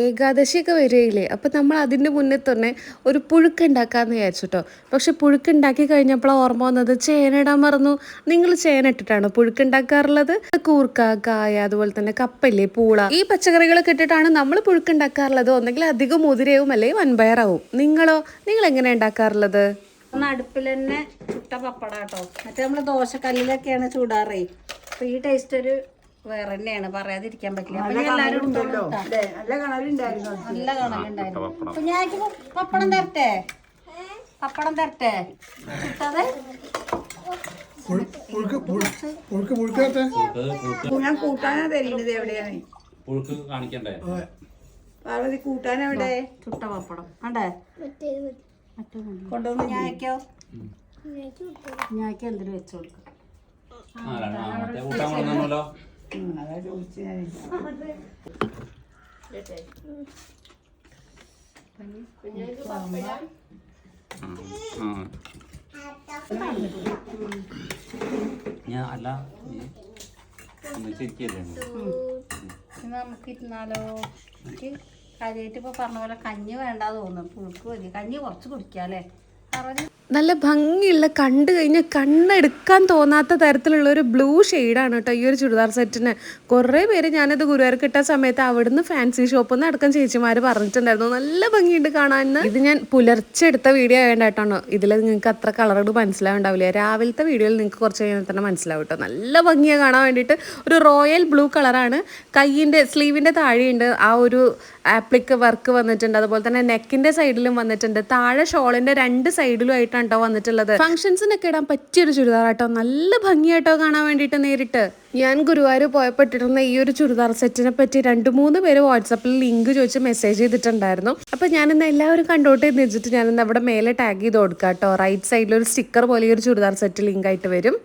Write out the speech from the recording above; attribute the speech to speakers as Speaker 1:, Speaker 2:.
Speaker 1: ഏകാദശിയൊക്കെ വരികയില്ലേ? അപ്പം നമ്മൾ അതിന്റെ മുന്നേ തന്നെ ഒരു പുഴുക്കുണ്ടാക്കാമെന്ന് വിചാരിച്ചു കേട്ടോ പക്ഷെ പുഴുക്കുണ്ടാക്കി കഴിഞ്ഞപ്പോൾ ഓർമ്മ വന്നത് ചേന ഇടാൻ മറന്നു. നിങ്ങൾ ചേന ഇട്ടിട്ടാണോ പുഴുക്കുണ്ടാക്കാറുള്ളത് കൂർക്ക കായ അതുപോലെ തന്നെ കപ്പല്ലേ പൂള. ഈ പച്ചക്കറികളൊക്കെ ഇട്ടിട്ടാണ് നമ്മൾ പുഴുക്കുണ്ടാക്കാറുള്ളത് ഒന്നെങ്കിൽ അധികം മുതിരയാവും അല്ലെങ്കിൽ വൻപയറാവും. നിങ്ങളോ? നിങ്ങൾ എങ്ങനെയാണ് ഉണ്ടാക്കാറുള്ളത്?
Speaker 2: അടുപ്പിൽ തന്നെ ചുട്ട പപ്പട കേട്ടോ മറ്റേ നമ്മൾ ദോശക്കല്ലിലൊക്കെയാണ് ചൂടാറേ. അപ്പൊ ഈ ടേസ്റ്റ് ഒരു വേറെ തന്നെയാണ് പറയാതിരിക്കാൻ പറ്റില്ല. അപ്പൊ ഞാൻ ഇട്ടാ.
Speaker 3: നല്ല കണലുണ്ടായിരുന്നു
Speaker 2: നല്ല കാണലുണ്ടായിരുന്നു. അപ്പൊ ഞാൻ പപ്പടം തരട്ടെ? പപ്പടം തരട്ടെ?
Speaker 4: പുഴുക്കാട്ടെ?
Speaker 3: ഞാൻ കൂട്ടാനാ തരുന്നത് എവിടെയാണ്? പാർവതി കൂട്ടാൻ എവിടെ?
Speaker 2: ചുട്ട പപ്പടം. ആണ്ടേ കൊണ്ടുവന്ന് ഞായ്ക്കോ ഞായ്ക്ക് എന്തിനു വെച്ചു കൊടുക്കും?
Speaker 3: അതാ ചോദിച്ചു ഞാൻ
Speaker 5: ഞാൻ അല്ല ശരിക്കല്ലേ
Speaker 2: ഇനി നമുക്ക് ഇരുന്നാലോ? എനിക്ക് കാര്യമായിട്ട് ഇപ്പൊ പറഞ്ഞ പോലെ കഞ്ഞി വേണ്ടാ തോന്നുന്നു. പുഴുക്ക് മതി. കഞ്ഞി കുറച്ച് കുടിക്കാം അല്ലേ പറഞ്ഞു.
Speaker 1: നല്ല ഭംഗിയുള്ള കണ്ടു കഴിഞ്ഞാൽ കണ്ണെടുക്കാൻ തോന്നാത്ത തരത്തിലുള്ള ഒരു ബ്ലൂ ഷെയ്ഡാണ് കേട്ടോ ഈ ഒരു ചുരിദാർ സെറ്റിന്. കുറേ പേര് ഞാനത് ഗുരുവായൂർ കിട്ടാൻ സമയത്ത് അവിടുന്ന് ഫാൻസി ഷോപ്പിൽ നിന്ന് അടക്കം ചേച്ചിമാർ പറഞ്ഞിട്ടുണ്ടായിരുന്നു. നല്ല ഭംഗിയുണ്ട് കാണാൻ ഇത് ഞാൻ പുലർച്ചെ എടുത്ത വീഡിയോ ആയതുകൊണ്ടായിട്ടാണോ ഇതിൽ നിങ്ങൾക്ക് അത്ര കളറുകൾ മനസ്സിലാവുണ്ടാവില്ല. രാവിലത്തെ വീഡിയോയിൽ നിങ്ങൾക്ക് കുറച്ച് കഴിഞ്ഞാൽ തന്നെ മനസ്സിലാവും കേട്ടോ നല്ല ഭംഗിയാണ് കാണാൻ വേണ്ടിയിട്ട് ഒരു റോയൽ ബ്ലൂ കളറാണ്. കയ്യിന്റെ സ്ലീവിന്റെ താഴെയുണ്ട്. ആ ഒരു ആപ്ലിക്ക് വർക്ക് വന്നിട്ടുണ്ട്. അതുപോലെ തന്നെ നെക്കിന്റെ സൈഡിലും വന്നിട്ടുണ്ട്. താഴെ ഷോളിന്റെ രണ്ട് സൈഡിലും ആയിട്ടാണ് വന്നിട്ടുള്ളത്. ഫംഗ്ഷൻസിനൊക്കെ ഇടാൻ പറ്റിയൊരു ചുരിദാർ കേട്ടോ നല്ല ഭംഗിയായിട്ടോ കാണാൻ വേണ്ടിയിട്ട് നേരിട്ട്. ഞാൻ ഗുരുവായൂർ പോയപ്പോൾ ഇട്ടിരുന്ന ഈ ഒരു ചുരിദാർ സെറ്റിനെ പറ്റി രണ്ട് മൂന്ന് പേര് വാട്സപ്പിൽ ലിങ്ക് ചോദിച്ച് മെസ്സേജ് ചെയ്തിട്ടുണ്ടായിരുന്നു. അപ്പോൾ ഞാനിന്ന് എല്ലാവരും കണ്ടോട്ടെ എന്ന് വെച്ചിട്ട് ഞാനിന്ന് അവിടെ മേലെ ടാഗ് ചെയ്ത് കൊടുക്കാം കേട്ടോ റൈറ്റ് സൈഡിൽ ഒരു സ്റ്റിക്കർ പോലെ ഈ ഒരു ചുരിദാർ സെറ്റ് ലിങ്ക് ആയിട്ട് വരും.